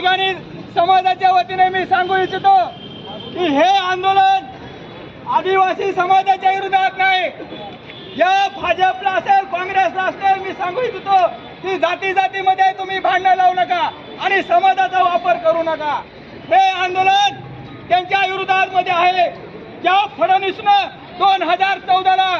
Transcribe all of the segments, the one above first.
ठिकाणी समाजाच्या वतीने मी सांगू इच्छितो की हे आंदोलन आदिवासी समाजाच्या विरोधात नाही. या भाजपला असेल काँग्रेसला असेल मी सांगू इच्छितो की जाती जातीमध्ये तुम्ही भांडणं लावू नका आणि समाजाचा वापर करू नका. हे आंदोलन त्यांच्या विरोधात मध्ये आहे. ज्या फडणवीसनं दोन हजार चौदाला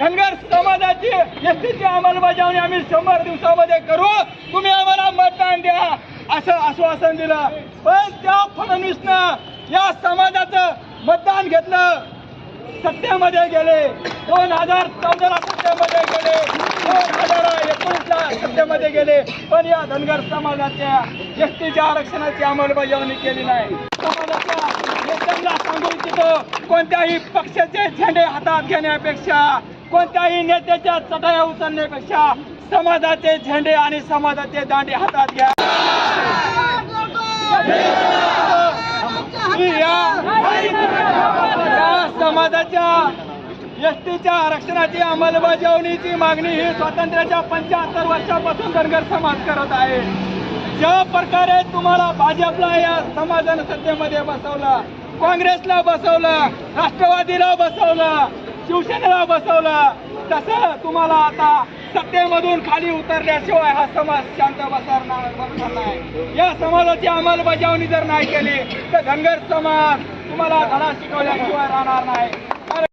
धनगर समाजाची एसटीची अंमलबजावणी आम्ही शंभर दिवसामध्ये करू. तुम्ही आम्हाला मतदान द्या. असं आश्वासन दिलं. पण त्या फडणवीसनं या समाजाचं मतदान घेतलं. सत्तेमध्ये गेले. दोन हजार चौदाला सत्तेमध्ये गेले. दोन हजार एकोणीसला सत्तेमध्ये गेले. पण या धनगर समाजाच्या व्यक्तीच्या आरक्षणाची अंमलबजावणी केली नाही. समाजाच्या नेत्यांना सांगू इच्छितो कोणत्याही पक्षाचे झेंडे हातात घेण्यापेक्षा कोणत्याही नेत्याच्या चटाया उचलण्यापेक्षा समाजाचे झेंडे आणि समाजाचे दांडे हातात घ्या की या या समाजाच्या एसटीच्या आरक्षणाची अंमलबजावणीची मागणी ही स्वातंत्र्याच्या पंच्याहत्तर वर्षापासून धनगर समाज करत आहे. ज्या प्रकारे तुम्हाला भाजपला या समाजानं सत्तेमध्ये बसवलं काँग्रेसला बसवलं राष्ट्रवादीला बसवलं शिवसेनेला बसवलं तसं तुम्हाला आता सत्तेमधून खाली उतरल्याशिवाय हा समाज शांत बसणार नाही. या समाजाची अंमलबजावणी जर नाही केली तर धनगर समाज तुम्हाला धडा शिकवल्याशिवाय राहणार नाही.